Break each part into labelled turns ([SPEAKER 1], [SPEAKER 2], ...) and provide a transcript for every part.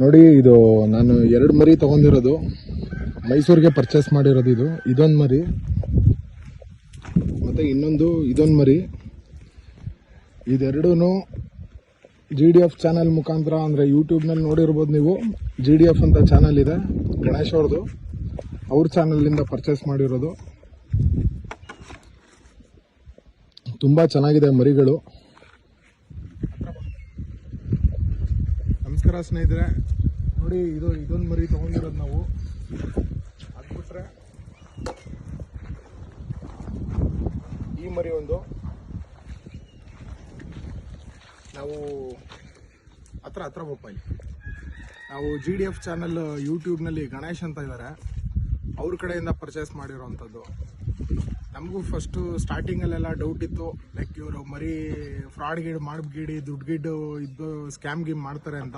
[SPEAKER 1] ನೋಡಿ, ಇದು ನಾನು ಎರಡು ಮರಿ ತಗೊಂಡಿರೋದು. ಮೈಸೂರಿಗೆ ಪರ್ಚೇಸ್ ಮಾಡಿರೋದು ಇದು. ಇದೊಂದು ಮರಿ. ಮತ್ತು ಇನ್ನೊಂದು ಇದೊಂದು ಮರಿ. ಇದೆರಡೂ ಜಿ ಡಿ ಎಫ್ ಚಾನಲ್ ಮುಖಾಂತರ, ಅಂದರೆ ಯೂಟ್ಯೂಬ್ನಲ್ಲಿ ನೋಡಿರ್ಬೋದು ನೀವು. ಜಿ ಡಿ ಎಫ್ ಅಂತ ಚಾನಲ್ ಇದೆ, ಗಣೇಶ್ ಅವ್ರದ್ದು ಅವ್ರ ಚಾನಲಿಂದ ಪರ್ಚೇಸ್ ಮಾಡಿರೋದು. ತುಂಬ ಚೆನ್ನಾಗಿದೆ ಮರಿಗಳು. ನಮಸ್ಕಾರ ಸ್ನೇಹಿತರೆ, ನೋಡಿ ಇದು, ಇದೊಂದು ಮರಿ ತೊಗೊಂಡಿರೋದು ನಾವು. ಅದು ಬಿಟ್ರೆ ಈ ಮರಿ ಒಂದು. ನಾವು ಹತ್ರ ಹತ್ರ ಬಪ್ಪಾಯಿ ನಾವು ಜಿ ಡಿ ಎಫ್ ಚಾನಲ್ ಯೂಟ್ಯೂಬ್ನಲ್ಲಿ ಗಣೇಶ್ ಅಂತ ಇದ್ದಾರೆ ಅವ್ರ ಕಡೆಯಿಂದ ಪರ್ಚೇಸ್ ಮಾಡಿರೋವಂಥದ್ದು ನಮಗೂ ಫಸ್ಟು ಸ್ಟಾರ್ಟಿಂಗಲ್ಲೆಲ್ಲ ಡೌಟ್ ಇತ್ತು. ಲೈಕ್ ಇವರು ಮರಿ ಫ್ರಾಡ್ ಗಿಡ್ ಮಾಡ್ಗಿಡಿ ದುಡ್ಡು ಗಿಡ್ಡು ಇದ್ದು ಸ್ಕ್ಯಾಮ್ ಗೀಮ್ ಮಾಡ್ತಾರೆ ಅಂತ.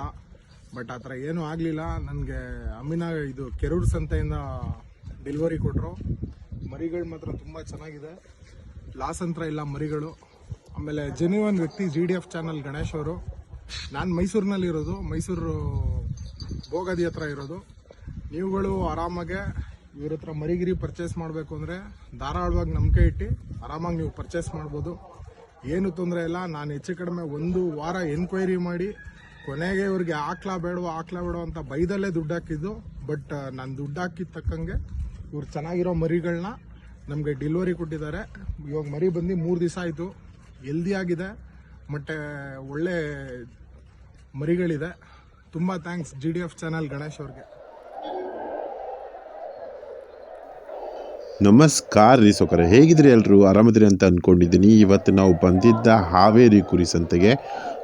[SPEAKER 1] ಬಟ್ ಆ ಥರ ಏನೂ ಆಗಲಿಲ್ಲ. ನನಗೆ ಅಮ್ಮಿನ ಇದು ಕೆರೂರು ಸಂತೆಯಿಂದ ಡೆಲಿವರಿ ಕೊಟ್ಟರು ಮರಿಗಳು ಮಾತ್ರ ತುಂಬ ಚೆನ್ನಾಗಿದೆ. ಲಾಸ್ ಅಂತ ಇಲ್ಲ ಮರಿಗಳು. ಆಮೇಲೆ ಜೆನ್ಯೂನ್ ವ್ಯಕ್ತಿ G D F channel Ganesh ಅವರು. ನಾನು ಮೈಸೂರಿನಲ್ಲಿರೋದು. ಮೈಸೂರು ಭೋಗದಿ ಹತ್ರ ಇರೋದು. ನೀವುಗಳು ಆರಾಮಾಗೆ ಇವ್ರ ಹತ್ರ ಮರಿಗಿರಿ ಪರ್ಚೇಸ್ ಮಾಡಬೇಕು ಅಂದರೆ ಧಾರಾಳವಾಗಿ ನಂಬಿಕೆ ಇಟ್ಟು ಆರಾಮಾಗಿ ನೀವು ಪರ್ಚೇಸ್ ಮಾಡ್ಬೋದು. ಏನು ತೊಂದರೆ ಇಲ್ಲ. ನಾನು ಹೆಚ್ಚು ಕಡಿಮೆ ಒಂದು ವಾರ ಎನ್ಕ್ವೈರಿ ಮಾಡಿ, ಕೊನೆಗೆ ಇವ್ರಿಗೆ ಹಾಕ್ಲಾ ಬೇಡವೋ ಹಾಕ್ಲಾ ಬೇಡವೋ ಅಂತ ಬೈದಲ್ಲೇ ದುಡ್ಡು ಹಾಕಿದ್ದು. ಬಟ್ ನಾನು ದುಡ್ಡು ಹಾಕಿದ ತಕ್ಕಂಗೆ ಇವ್ರು ಚೆನ್ನಾಗಿರೋ ಮರಿಗಳನ್ನ ನಮಗೆ ಡೆಲಿವರಿ ಕೊಟ್ಟಿದ್ದಾರೆ. ಇವಾಗ ಮರಿ ಬಂದು ಮೂರು ದಿವಸ ಆಯಿತು. ಹೆಲ್ದಿ ಆಗಿದೆ. ಮತ್ತು ಒಳ್ಳೆ ಮರಿಗಳಿದೆ. ತುಂಬ thanks G D F channel Ganesh ಅವ್ರಿಗೆ.
[SPEAKER 2] ನಮಸ್ಕಾರ ರೀ ಸೌಕರ್ಯ. ಹೇಗಿದ್ರಿ ಎಲ್ಲರೂ ಆರಾಮದ್ರಿ ಅಂತ ಅಂದ್ಕೊಂಡಿದ್ದೀನಿ ಇವತ್ತು ನಾವು ಬಂದಿದ್ದ ಹಾವೇರಿ ಕುರಿ ಸಂತೆಗೆ.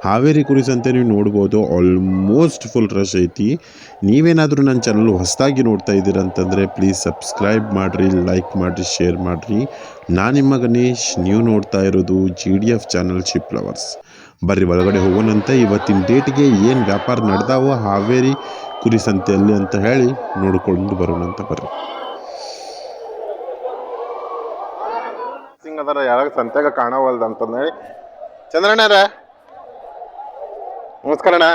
[SPEAKER 2] ಹಾವೇರಿ ಕುರಿ ಸಂತೆ ನೀವು ನೋಡ್ಬೋದು ಆಲ್ಮೋಸ್ಟ್ ಫುಲ್ ರಶ್ ಐತಿ. ನೀವೇನಾದರೂ ನನ್ನ ಚಾನಲ್ ಹೊಸದಾಗಿ ನೋಡ್ತಾ ಇದ್ದೀರಂತಂದರೆ ಪ್ಲೀಸ್ ಸಬ್ಸ್ಕ್ರೈಬ್ ಮಾಡಿರಿ ಲೈಕ್ ಮಾಡಿರಿ ಶೇರ್ ಮಾಡಿರಿ. ನಾನು ನಿಮ್ಮ ಗಣೇಶ್, ನೀವು ನೋಡ್ತಾ ಇರೋದು G D F channel ship lovers ಬರ್ರಿ, ಒಳಗಡೆ ಹೋಗೋಣಂತ ಇವತ್ತಿನ ಡೇಟ್ಗೆ ಏನು ವ್ಯಾಪಾರ ನಡೆದಾವೋ ಹಾವೇರಿ ಕುರಿ ಸಂತೆಯಲ್ಲಿ ಅಂತ ಹೇಳಿ ನೋಡ್ಕೊಂಡು ಬರೋಣಂತ ಬರ್ರಿ.
[SPEAKER 3] ಅದಾರ ಯಾರಾಗ ಸಂತ್ಯಾಗ ಕಾಣವಲ್ದ ಅಂತಂದೇಳಿ. ಚಂದ್ರಣ್ಣರ ನಮಸ್ಕಾರ ಅಣ್ಣ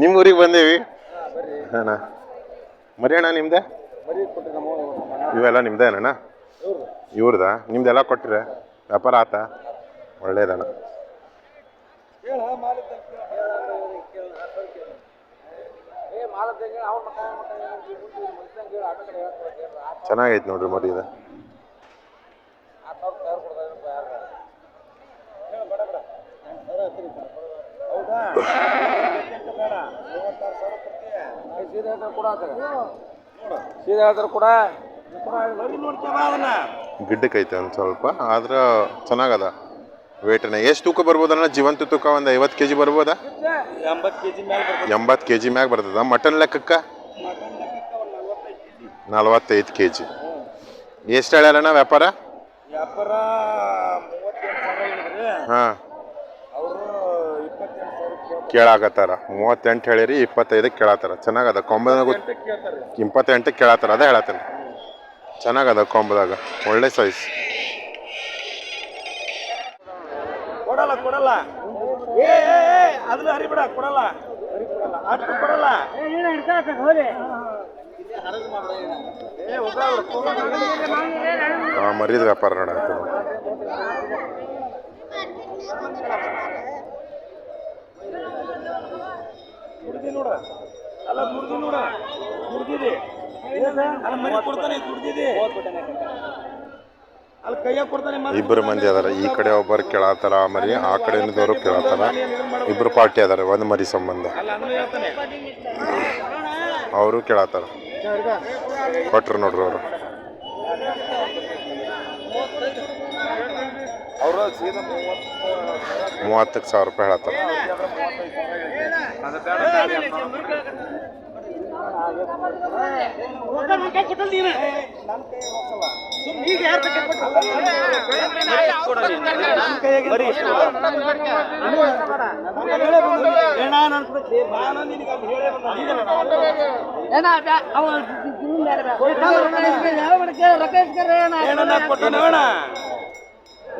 [SPEAKER 3] ನಿಮ್ಮ ಊರಿಗೆ ಬಂದೇವಿ. ಅಣ್ಣ, ಮರಿಯಣ್ಣ ನಿಮ್ದೆ? ಇವೆಲ್ಲ ನಿಮ್ದೇ ಅಣ್ಣ ಇವ್ರದ? ನಿಮ್ದೆಲ್ಲ ಕೊಟ್ಟಿರ ವ್ಯಾಪಾರ ಆತ? ಒಳ್ಳೇದಣ್ಣ. ಚೆನ್ನಾಗೈತೆ ನೋಡ್ರಿ ಮರಿ ಇದು.
[SPEAKER 4] ಹೇಳ್ತಾರೆ ಕೂಡ
[SPEAKER 3] ಐತೆ ಒಂದು ಸ್ವಲ್ಪ, ಆದ್ರೆ ಚೆನ್ನಾಗದ. ವೇಟನ, ಎಷ್ಟು ತೂಕ ಬರ್ಬೋದಣ್ಣ ಜೀವಂತ ತೂಕ ಒಂದು ಐವತ್ತು ಕೆ ಜಿ ಬರ್ಬೋದಾ?
[SPEAKER 4] ಎಂಬತ್ತು ಕೆ ಜಿ
[SPEAKER 3] ಮ್ಯಾಗ ಬರ್ತದ. ಮಟನ್ ಲೆಕ್ಕಕ್ಕೆ? ನಲ್ವತ್ತೈದು ಕೆ ಜಿ ಎಷ್ಟು ಹೇಳ್ಯಾರಣ್ಣ ವ್ಯಾಪಾರ?
[SPEAKER 4] ವ್ಯಾಪಾರ ಮೂವತ್ತೆಂಟು ಸಾವಿರ ಹೇಳಿದ್ರಿ.
[SPEAKER 3] ಹಾಂ.
[SPEAKER 4] ಅವರು ಇಪ್ಪತ್ತೆಂಟು ಸಾವಿರ
[SPEAKER 3] ಕೇಳಾಕತ್ತಾರ. ಮೂವತ್ತೆಂಟು ಹೇಳಿರಿ ಇಪ್ಪತ್ತೈದಕ್ಕೆ ಕೇಳತ್ತಾರ ಚೆನ್ನಾಗದ ಕೊಂಬದಾಗ
[SPEAKER 4] ಕೇಳ್ತಾರೆ.
[SPEAKER 3] ಇಪ್ಪತ್ತೆಂಟಕ್ಕೆ ಕೇಳತ್ತಾರ ಅದೇ ಹೇಳತ್ತೇನೆ ಚೆನ್ನಾಗದ ಕೊಂಬದಾಗ ಒಳ್ಳೆ ಸೈಜ್
[SPEAKER 4] ಕೊಡಲ್ಲ ಕೊಡಲ್ಲ. ಏ ಏ ಏ ಅದನ್ನ ಹರಿಬಿಡ ಕೊಡಲ್ಲ. ಹರಿ ಕೊಡಲ್ಲ. ಅಷ್ಟು ಕೊಡಲ್ಲ
[SPEAKER 3] ಮರಿದ ವ್ಯಾಪಾರ ನೋಡ
[SPEAKER 4] ದುಡ್ದಿ ನೋಡ. ಅಲ್ಲ ದುಡ್ದಿ ನೋಡ. ದುಡ್ದಿದೆ. ಅಲ್ಲ ಮರಿ ಕೊಡ್ತಾನೆ ದುಡ್ದಿದೆ. ಅಲ್ಲಿ ಕೈಯಾಗ ಕೊಡ್ತಾನೆ
[SPEAKER 3] ಇಬ್ಬರು ಮಂದಿ ಅದಾರ. ಈ ಕಡೆ ಒಬ್ಬರು ಕೇಳತ್ತಾರ ಆ ಮರಿ. ಆ ಕಡೆಯಿಂದವರು ಕೇಳತ್ತಾರ ಇಬ್ಬರು ಪಾರ್ಟಿ ಅದಾರ ಒಂದು ಮರಿ ಸಂಬಂಧ. ಅವರು ಕೇಳತ್ತಾರ ಕೊಟ್ರು ನೋಡ್ರಿ ಅವರು. ಮೂವತ್ತಕ್ಕೆ ಸಾವಿರ ರೂಪಾಯಿ ಹೇಳತ್ತಾರ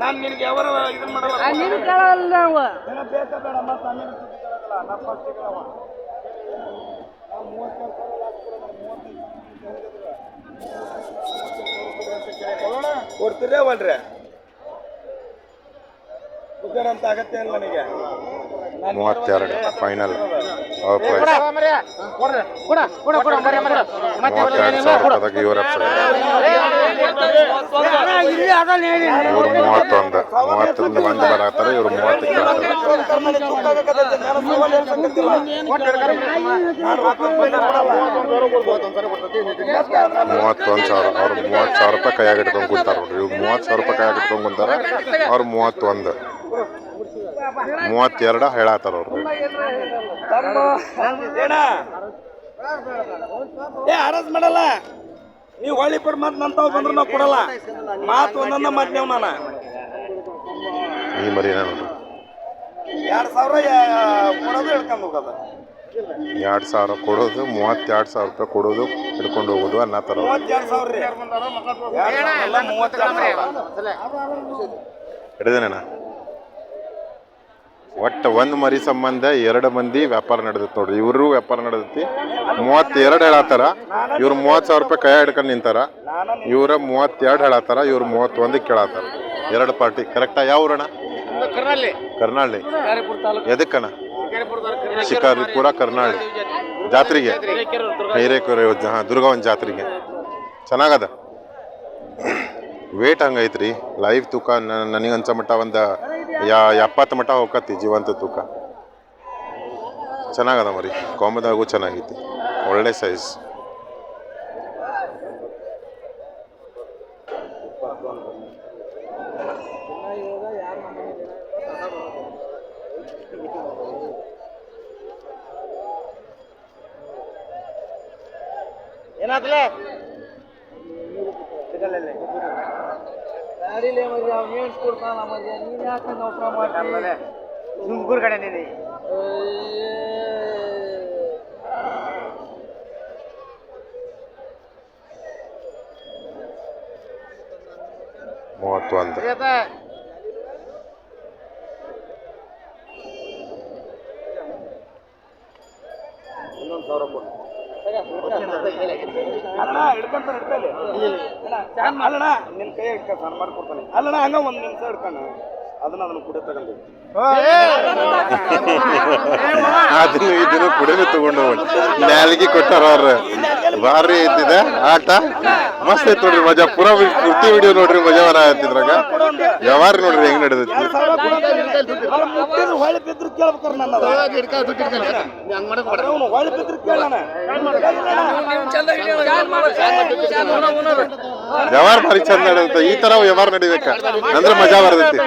[SPEAKER 4] ನಾನು ನಿನಗೆ ಯಾವ ಇದನ್ನ ಮಾಡಲ್ಲ
[SPEAKER 5] ನೀನು ಕೇಳಲ್ಲ ನಾವು
[SPEAKER 4] ಬೇಕ ಬೇಡ ಮತ್ತೆ ಕೊಡ್ತೀರ ಒಳ್ರಿ ಅಂತ ಆಗತ್ತೆ ಇಲ್ಲ ನನಗೆ?
[SPEAKER 3] ಮೂವತ್ತೆರಡು ಫೈನಲ್ ಮೂವತ್ತೆರಡು ಸಾವಿರದ ಇವರ ಮೂವತ್ತೊಂದು ಮೂವತ್ತೊಂದು ಮಂದಿ ಬರತ್ತಾರೆ ಇವರು ಮೂವತ್ತು ಕೇಳ್ತಾರೆ ಮೂವತ್ತೊಂದು ಸಾವಿರ, ಅವ್ರು ಮೂವತ್ತು ಸಾವಿರ ರೂಪಾಯಿ ಕೈಯಾಗ ಇಟ್ಕೊಂಡು ಕುಂತಾರ ನೋಡ್ರಿ. ಇವ್ರು ಮೂವತ್ತು ಸಾವಿರ ರೂಪಾಯಿ ಕೈಯಾಗ ಇಟ್ಕೊಂಡು ಕುಂತಾರ, ಅವ್ರು ಮೂವತ್ತೊಂದು. ಮೂವತ್ತೆರಡು ಹೇಳತ್ತಾರ ಅವ್ರು.
[SPEAKER 4] ಏ ಮಾಡಲ್ಲ. ನೀವು ಹೊಳ್ಳಿ ಕೊಡ್ ಮತ್ ನಂತಾವ್ ಬಂದ್ರೆ ನಾವು ಕೊಡಲ್ಲ. ಮಾತು ಒಂದನ್ನ ಮಾತು ನೀವು ನಾನು
[SPEAKER 3] ಈ ಮರಿನ ನೋಡ್ರಿ
[SPEAKER 4] ಎರಡ್ ಸಾವಿರ ಕೊಡೋದು ಹೋಗೋದು.
[SPEAKER 3] ಎರಡು ಸಾವಿರ ಕೊಡೋದು ಮೂವತ್ತೆರಡು ಸಾವಿರ ರೂಪಾಯಿ ಕೊಡೋದು ಹಿಡ್ಕೊಂಡು ಹೋಗೋದು ಅನ್ನೋ ಥರ
[SPEAKER 4] ಮೂವತ್ತೆರಡು ಸಾವಿರ ರೀ. ಎರಡ್ ಸಾವಿರ ಅಲ್ಲ, ಮೂವತ್ತೆರಡು ಸಾವಿರ.
[SPEAKER 3] ಹಿಡಿದೇನ ಒಟ್ಟು ಒಂದು ಮರಿ ಸಂಬಂಧ ಎರಡು ಮಂದಿ ವ್ಯಾಪಾರ ನಡೆದೈತೆ ನೋಡ್ರಿ. ಇವರು ವ್ಯಾಪಾರ ನಡೆದೈತಿ. ಮೂವತ್ತೆರಡು ಹೇಳತ್ತಾರ ಇವ್ರು ಮೂವತ್ತು ಸಾವಿರ ರೂಪಾಯಿ ಕೈ ಹಿಡ್ಕೊಂಡು ನಿಂತಾರ. ಇವರ ಮೂವತ್ತೆರಡು ಹೇಳತ್ತಾರ ಇವ್ರು ಮೂವತ್ತೊಂದಕ್ಕೆ ಕೇಳತ್ತಾರ ಎರಡು ಪಾರ್ಟಿ. ಕರೆಕ್ಟಾ ಯಾವ ಊರಣ ಕರ್ನಾಳಿ ಎದಕ್ಕಣ ಶಿಕಾರಿಪುರ ಕರ್ನಾಳಿ ಜಾತ್ರೆಗೆ? ಹಿರೇಕೆರೆ ಹಾಂ ದುರ್ಗವನ್ ಜಾತ್ರೆಗೆ. ಚೆನ್ನಾಗದ? ವೇಟ್ ಹಂಗೈತ್ರಿ. ಲೈವ್ ತೂಕ ನನಗೆ ಅನ್ಸೋ ಮಟ್ಟ ಒಂದು ಯಾ ಎಪ್ಪತ್ತು ಮಟ್ಟ ಹೋಗತಿ ಜೀವಂತ ತೂಕ. ಚೆನ್ನಾಗದ ಮರಿ. ಕೊಂಬದಾಗೂ ಚೆನ್ನಾಗೈತಿ. ಒಳ್ಳೆ ಸೈಜ್
[SPEAKER 5] ಏನಾದ್ಲೆ ಗಾಡಿಲೇ ಮಜಾ ನೀನ್ ಕೊಡ್ತಾನ ಮಜಾ ನೀನ್ ಯಾಕೆ ನೌಕರ ಮಾಡ್ತೀನಿ ಸುಮ್ಕೂರ್ ಕಡೆ ನೀನು
[SPEAKER 3] ಮೂವತ್ತೊಂದು
[SPEAKER 4] ಅಲ್ಲಣ್ಣ ಹಿಡ್ಕೊಂತಾನೆ ಹಿಡ್ಕೊಳ್ಳಿ ಅಲ್ಲಣ್ಣ ನಿನ್ ಕೈ ಹಿಡ್ಕ ಸಣ್ಣ ಮಾಡ್ಕೊಡ್ತಾನೆ ಅಲ್ಲಣ್ಣ ಹಂಗ ಒಂದ್ ನಿಮಿಷ ಹಿಡ್ಕಣ ಅದನ್ನ ಅದನ್ನ ಕುಡಿ ತಗೊಂಡು
[SPEAKER 3] ಅದನ್ನು ಇದನ್ನು ಕುಡಿದು ತಗೊಂಡು ಹೋಗಿ. ನಾಲ್ಗಿ ಕೊಟ್ಟಾರ ಅವ್ರ. ಭಾರಿ ಐತಿದೆ ಆಟ. ಮಸ್ತ್ ಐತ್ ನೋಡ್ರಿ ಮಜಾ. ಪುರಾ ಪೂರ್ತಿ ವಿಡಿಯೋ ನೋಡ್ರಿ ಮಜಾ ಬರ ಆಯ್ತಿದ್ರಾಗ ವ್ಯವಹಾರ ನೋಡ್ರಿ ಹೆಂಗ್ ನಡೆದೈತಿ.
[SPEAKER 4] ಮುಟ್ಟಿದ್ರು ಹೊಳೆ ಬಿದ್ರು ಕೇಳ್ಬೇಕಾರ ನನ್ನ ಅವ್ನು ಹೊಳೆ ಬಿದ್ರು ಕೇಳಣ
[SPEAKER 3] ವ್ಯವಹಾರ ಭಾರಿ ಚಂದ ನಡೆದೈತೆ ಈ ತರ ವ್ಯವಹಾರ ನಡಿಬೇಕ ಅಂದ್ರೆ ಮಜಾ ಬರ್ತೈತಿ.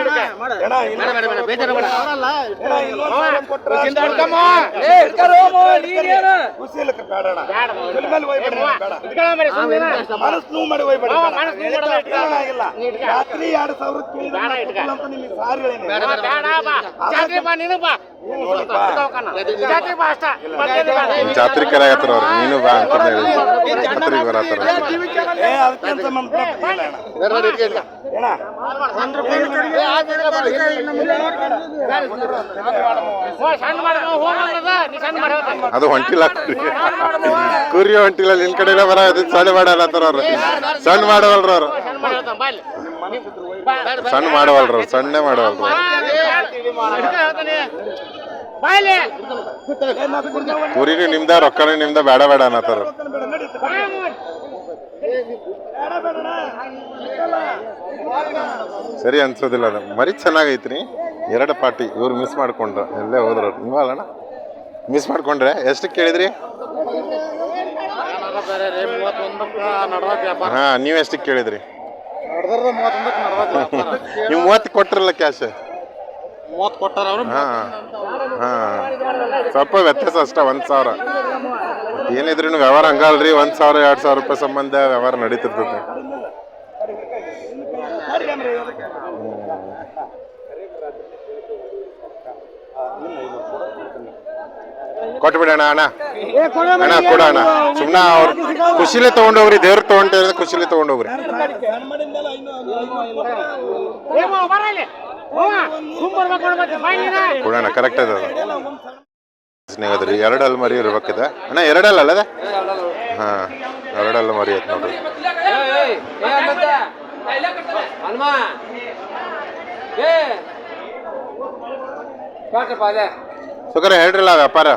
[SPEAKER 4] ಮನಸ್ ನೋವು ಮಾಡಿ ರಾತ್ರಿ ಎರಡು ಸಾವಿರ ಕೇಳಿದ್ರೆ ಅಂತ ನಿಮಗೆ ಸಾರಿ
[SPEAKER 3] ಜಾತ್ರೆ ಕರೆಯತ್ತಾರ ಅವ್ರು. ನೀನು ಬಾ ಅಂತ ಹೇಳಿ. ಜಾತ್ರೆಗೆ ಬರತ್ತಾರ? ಅದು ಹೊಂಟಿಲ್ಲ ಕುರಿ. ಕುರಿ ಹೊಂಟಿಲ್ಲ ನಿನ್ ಕಡೆನೇ ಬರ ಸಣ್ಣ ಮಾಡಲ್ಲತ್ತಾರ ಅವ್ರು. ಸಣ್ಣ ಮಾಡವಲ್ರ ಅವ್ರು. ಸಣ್ಣ ಮಾಡವಲ್ರ ಸಣ್ಣ ಮಾಡವಲ್ರ. ಕುರಿನೂ ನಿಮ್ದ ರೊಕ್ಕನೂ ನಿಮ್ದ ಬೇಡ ಬೇಡ ಅನ್ನತ್ತಾರ. ಸರಿ ಅನ್ಸೋದಿಲ್ಲ ಅದು ಮರಿ ಚೆನ್ನಾಗೈತ್ರಿ. ಎರಡು ಪಾರ್ಟಿ ಇವ್ರು ಮಿಸ್ ಮಾಡ್ಕೊಂಡ್ರ. ಎಲ್ಲೇ ಹೋದ್ರು. ನೀವಲ್ಲಣ್ಣ ಮಿಸ್ ಮಾಡ್ಕೊಂಡ್ರೆ? ಎಷ್ಟು ಕೇಳಿದ್ರಿ? ಹಾ ನೀವು ಎಷ್ಟಕ್ಕೆ ಕೇಳಿದ್ರಿ? ನೀವು ಮೂವತ್ತು ಕೊಟ್ರಲ್ಲ ಕ್ಯಾಶ್
[SPEAKER 6] ಮೂವತ್ತು ಕೊಟ್ಟಾರ ಅವರು.
[SPEAKER 3] ಹಾಂ ಹಾಂ. ಸ್ವಲ್ಪ ವ್ಯತ್ಯಾಸ ಅಷ್ಟ ಒಂದು ಸಾವಿರ. ಏನಿದ್ರು ವ್ಯವಹಾರ ಹಂಗಲ್ರಿ ಒಂದು ಸಾವಿರ ಎರಡು ಸಾವಿರ ರೂಪಾಯಿ ಸಂಬಂಧ ವ್ಯವಹಾರ ನಡೀತಿರ್ತೈತೆ. ಕೊಟ್ಬಿಡೋಣ ಅಣ್ಣ ಅಣ್ಣ ಕೊಡೋಣ ಸುಮ್ಮನೆ ಅವ್ರು ಖುಷಿಲೇ ತಗೊಂಡೋಗ್ರಿ ದೇವ್ರ ತಗೊಂಡ ಖುಷಿಲೇ ತಗೊಂಡೋಗ್ರಿ ಕೊಡೋಣ ಕರೆಕ್ಟ್ ಅದ ಸ್ನೇಹಿತರು ಎರಡಲ್ಲಿ ಮರಿ ಇರ್ಬೇಕಿದೆ ಅಣ್ಣ ಎರಡಲ್ಲ ಅಲ್ಲದ ಹಾ ಎರಡಲ್ಲ ಮರಿ ಐತೆ ನೋಡ್ರಿ ಸುಖರ ಹೇಳ್ರಲ್ಲ ವ್ಯಾಪಾರ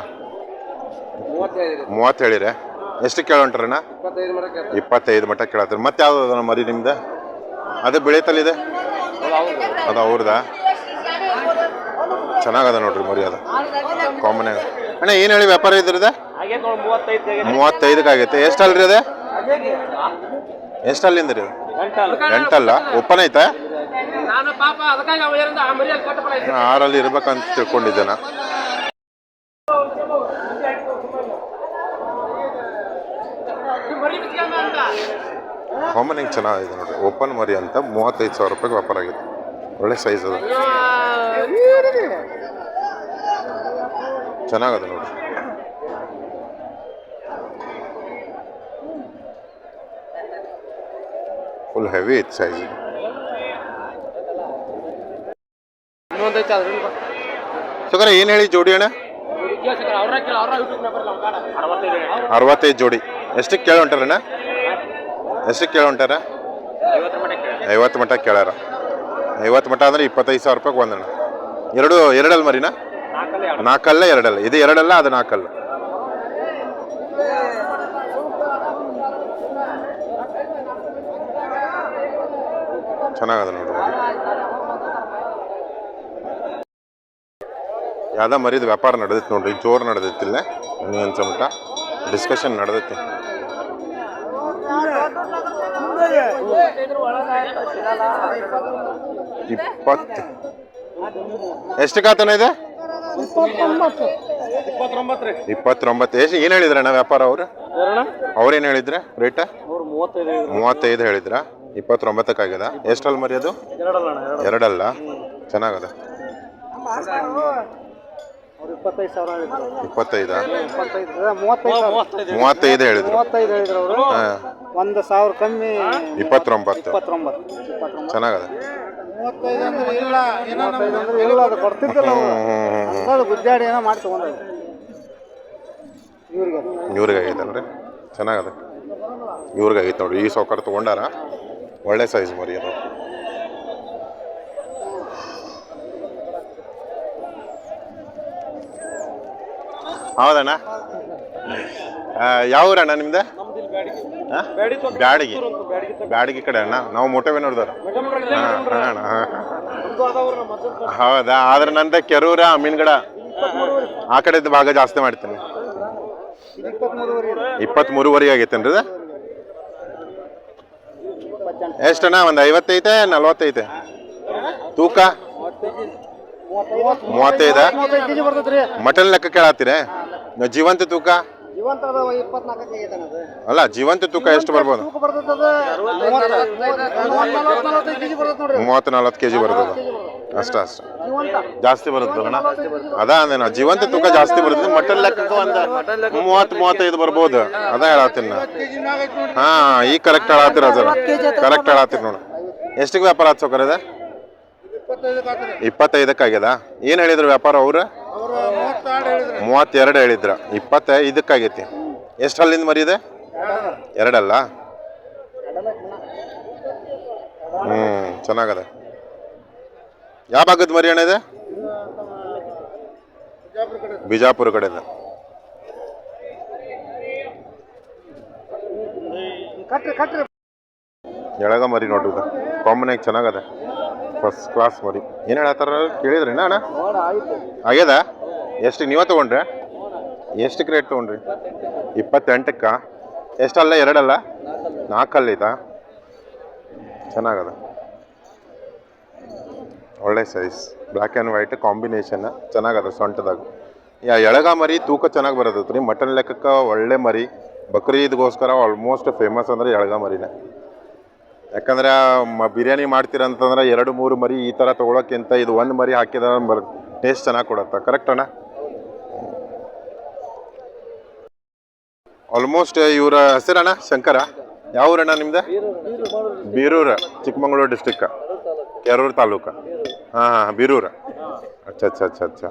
[SPEAKER 3] ಮೂವತ್ತು ಹೇಳಿರಿ ಎಷ್ಟು ಕೇಳೋಂಟ್ರಣ್ಣ?
[SPEAKER 6] ಇಪ್ಪತ್ತೈದು
[SPEAKER 3] ಮಟ್ಟ ಕೇಳತ್ತೀರಿ. ಮತ್ತೆ ಯಾವ್ದು ಮರಿ ನಿಮ್ದು? ಅದು ಇದೆ ಅದು ಅವ್ರದಾ? ಚೆನ್ನಾಗದ ನೋಡ್ರಿ ಮರಿ ಅದು. ಕಾಮನ್ ಅಣ್ಣ ಏನು ಹೇಳಿ ವ್ಯಾಪಾರ ಇದ್ರದ ಮೂವತ್ತೈದಕ್ಕೆ ಆಗೈತೆ ಎಷ್ಟು ಅಲ್ರಿ ಅದೇ? ಎಷ್ಟು ಅಲ್ಲಿಂದ ರೀ ಎಂಟಲ್ಲ ಓಪನ್ ಐತಾ ಆರಲ್ಲಿ ಇರ್ಬೇಕಂತ ತಿಳ್ಕೊಂಡಿದ್ದೆ ನಾ
[SPEAKER 6] ಮರಿ
[SPEAKER 3] ಹಿಂಗೆ ಚೆನ್ನಾಗಿದೆ ನೋಡಿರಿ. ಓಪನ್ ಮರಿ ಅಂತ ಮೂವತ್ತೈದು ಸಾವಿರ ರೂಪಾಯಿಗೆ ವ್ಯಾಪಾರ ಆಗಿದೆ. ಒಳ್ಳೆ ಸೈಜ್ ಅದು. ಚೆನ್ನಾಗದ ನೋಡಿ ಫುಲ್ ಹೆವಿ ಐತೆ ಸೈಜ್ ಸುಗರ ಏನು ಹೇಳಿ ಜೋಡಿ ಅಣ್ಣ?
[SPEAKER 6] ಅರವತ್ತೈದು
[SPEAKER 3] ಜೋಡಿ. ಎಷ್ಟಕ್ಕೆ ಕೇಳಿ ಹೊಂಟಾರಣ್ಣ ಎಷ್ಟಕ್ಕೆ ಕೇಳಿ ಹೊಂಟಾರ ಐವತ್ತು ಮಟ್ಟ ಕೇಳ್ಯಾರ ಐವತ್ತು ಮಟ್ಟ ಅಂದ್ರೆ ಇಪ್ಪತ್ತೈದು ಸಾವಿರ ರೂಪಾಯಿಗೆ ಒಂದಣ್ಣ. ಎರಡು ಎರಡಲ್ಲ ಮರಿನಾ?
[SPEAKER 6] ನಾಲ್ಕಲ್ಲ
[SPEAKER 3] ಎರಡಲ್ಲ. ಇದು ಎರಡಲ್ಲ ಅದು ನಾಲ್ಕಲ್ಲ. ಚೆನ್ನಾಗದ ನೋಡ್ರಿ ಯಾವುದೋ ಮರಿದ ವ್ಯಾಪಾರ ನಡೆದಿತ್ತು ನೋಡ್ರಿ ಜೋರು ನಡೆದೈತಿಲ್ಲ ಅನ್ಸೋ ಮಟ್ಟ ಡಿಸ್ಕಷನ್ ನಡೆದೈತಿ ಇಪ್ಪತ್ತು. ಎಷ್ಟಕ್ಕಾತನ ಇದೆ?
[SPEAKER 6] ಇಪ್ಪತ್ತೊಂಬತ್ತು.
[SPEAKER 3] ಎಷ್ಟು ಏನು ಹೇಳಿದ್ರಣ್ಣ ವ್ಯಾಪಾರ ಅವರು? ಅವ್ರೇನು ಹೇಳಿದ್ರೆ? ರೇಟ?
[SPEAKER 6] ಮೂವತ್ತೈದು
[SPEAKER 3] ಹೇಳಿದ್ರ. ಇಪ್ಪತ್ತೊಂಬತ್ತಕ್ಕಾಗ್ಯದ? ಎಷ್ಟಲ್ಲಿ ಮರಿ ಅದು?
[SPEAKER 6] ಎರಡಲ್ಲ
[SPEAKER 3] ಚೆನ್ನಾಗದ.
[SPEAKER 5] ಇಪ್ಪತ್ತೈದು ಹೇಳಿದ್ರು. ಮೂವತ್ತೈದು
[SPEAKER 3] ಹೇಳಿದ್ರು.
[SPEAKER 5] ಹೇಳಿದ್ರು
[SPEAKER 3] ಹಾಂ.
[SPEAKER 5] ಒಂದು ಸಾವಿರ ಕಮ್ಮಿ
[SPEAKER 3] ಇಪ್ಪತ್ತೊಂಬತ್ತು.
[SPEAKER 5] ಇಪ್ಪತ್ತೊಂಬತ್ತು. ಇಪ್ಪತ್ತೊಂಬತ್ತು.
[SPEAKER 3] ಚೆನ್ನಾಗದ?
[SPEAKER 5] ಮೂವತ್ತೈದು ಅಂದ್ರೆ ಇಲ್ಲ ಮೂವತ್ತೈದು ಅಂದ್ರೆ ಇಲ್ಲ ಅದು ಕೊಡ್ತಿದ್ದಲ್ಲ ಗುದ್ದಾಡಿ ಏನೋ ಮಾಡಿ ಇವ್ರಿಗೆ.
[SPEAKER 3] ಇವ್ರಿಗೆ ಆಗೈತಲ್ರಿ ಚೆನ್ನಾಗದ? ಇವ್ರಿಗೆ ಆಗೈತೆ ನೋಡ್ರಿ. ಈ ಸೌಕರ್ಯ ತೊಗೊಂಡಾರ ಒಳ್ಳೆ ಸೈಜ್ ಮರಿ ಅದು. ಹೌದಣ್ಣ? ಯಾವ ಊರಣ್ಣ ನಿಮ್ದು? ಬ್ಯಾಡಗಿ ಬ್ಯಾಡಗಿ. ಕಡೆ ಅಣ್ಣ. ನಾವು ಮೋಟವೇನವ್ರದವ್ರು ಹಾಂ ಹಾಂ ಹೌದಾ? ಆದ್ರೆ ನಂದ ಕೆರೂರ ಅಮೀನ್ಗಡ ಆ ಕಡೆ ಭಾಗ ಜಾಸ್ತಿ ಮಾಡ್ತೀನಿ. ಇಪ್ಪತ್ತ್ಮೂರುವರೆಗೆ ಆಗೈತೇನ್ರಿ ಇದು? ಎಷ್ಟಣ್ಣ? ಒಂದು ಐವತ್ತೈತೆ ನಲ್ವತ್ತೈತೆ? ತೂಕ? ಮೂವತ್ತೈದ. ಮಟನ್ ಲೆಕ್ಕ ಕೇಳತ್ತೀರ? ಜೀವಂತ ತೂಕ?
[SPEAKER 5] ಜೀವಂತ ಅದ ಇಪ್ಪತ್ನಾಲ್ಕು ಕೆಜಿ ಅದು.
[SPEAKER 3] ಅಲ್ಲ ಜೀವಂತ ತೂಕ ಎಷ್ಟು ಬರ್ಬೋದು?
[SPEAKER 5] ತೂಕ ನಲವತ್ತೈದು ಕೆಜಿ ಬರ್ತೈತೆ ನೋಡ್ರಿ
[SPEAKER 3] ಮೂವತ್ತು ನಲ್ವತ್ತು ಕೆ ಜಿ ಬರ್ತದ ಅಷ್ಟ ಅಷ್ಟ.
[SPEAKER 5] ಜೀವಂತ.
[SPEAKER 3] ಜಾಸ್ತಿ ಬರುತ್ತೆ ಅದ ಅಂದೇನ ಜೀವಂತ ತೂಕ ಜಾಸ್ತಿ ಬರುತ್ತೆ ಮಟನ್ ಲೆಕ್ಕಕ್ಕೆ ಒಂದು ಮೂವತ್ತು ಮೂವತ್ತೈದು ಬರ್ಬೋದು. ಅದ ಹೇಳತ್ತೀನಿ ನಾ. ಹಾ ಈಗ ಕರೆಕ್ಟ್ ಹೇಳತ್ತೀರ ಅದ. ಕರೆಕ್ಟ್ ಹೇಳತ್ತೀರಿ ನೋಡು. ಎಷ್ಟಕ್ಕೆ ವ್ಯಾಪಾರ ಆತ್ ಸೌಕರ್ ಅದ? ಇಪ್ಪತ್ತೈದಕ್ಕಾಗ್ಯದ? ಏನು ಹೇಳಿದ್ರು ವ್ಯಾಪಾರ ಅವ್ರು? ಮೂವತ್ತೆರಡು ಹೇಳಿದ್ರ. ಇಪ್ಪತ್ತೈದಕ್ಕಾಗೈತಿ ಎಷ್ಟು ಅಲ್ಲಿಂದ ಮರಿ ಇದೆ ಎರಡಲ್ಲ. ಹ್ಞೂ ಚೆನ್ನಾಗದ. ಯಾವ ಭಾಗದ ಮರಿ ಅಣ್ಣ ಇದೆ? ಬಿಜಾಪುರ ಕಡೆದ. ಎಳಗ ಮರಿ ನೋಡ್ರಿ ಇದು ಕಾಮನ್ ಆಗಿ ಚೆನ್ನಾಗದ. ಫಸ್ಟ್ ಕ್ಲಾಸ್ ಮರಿ. ಏನು ಹೇಳತ್ತಾರ? ಕೇಳಿದ್ರಿ ಅಣ್ಣ? ಆಗ್ಯದ? ಎಷ್ಟು ನೀವ ತೊಗೊಂಡ್ರೆ? ಎಷ್ಟು ರೇಟ್ ತೊಗೊಂಡ್ರಿ? ಇಪ್ಪತ್ತೆಂಟಕ್ಕ? ಎಷ್ಟಲ್ಲ, ಎರಡಲ್ಲ? ನಾಲ್ಕಲ್ಲ ಇದ? ಚೆನ್ನಾಗದ. ಒಳ್ಳೆ size black and white combination ಚೆನ್ನಾಗದ ಸೊಂಟದಾಗ. ಯಾ, ಎಳಗ ಮರಿ ತೂಕ ಚೆನ್ನಾಗಿ ಬರತೈತೆ ರೀ. ಮಟನ್ ಲೆಕ್ಕಕ್ಕೆ ಒಳ್ಳೆ ಮರಿ. ಬಕ್ರೀದ್ಗೋಸ್ಕರ ಆಲ್ಮೋಸ್ಟ್ ಫೇಮಸ್ ಅಂದರೆ ಎಳಗ ಮರಿನೇ. ಯಾಕಂದ್ರೆ ಮ, ಬಿರಿಯಾನಿ ಮಾಡ್ತೀರಂತಂದ್ರೆ ಎರಡು ಮೂರು ಮರಿ ಈ ಥರ ತೊಗೊಳೋಕ್ಕಿಂತ ಇದು ಒಂದು ಮರಿ ಹಾಕಿದ್ರೆ ಟೇಸ್ಟ್ ಚೆನ್ನಾಗಿ ಕೊಡುತ್ತೆ. ಕರೆಕ್ಟ್ ಅಣ್ಣ? ಆಲ್ಮೋಸ್ಟ್ ಇವರ ಹೆಸರಣ್ಣ ಶಂಕರ? ಯಾವ ಊರಣ್ಣ ನಿಮ್ದು? ಬೀರೂರು, ಚಿಕ್ಕಮಗಳೂರು ಡಿಸ್ಟಿಕ್ ಕೆರೂರು ತಾಲೂಕು. ಹಾಂ ಹಾಂ ಬೀರೂರು. ಅಚ್ಚ ಅಚ್ಚ ಅಚ್ಚ ಅಚ್ಚ.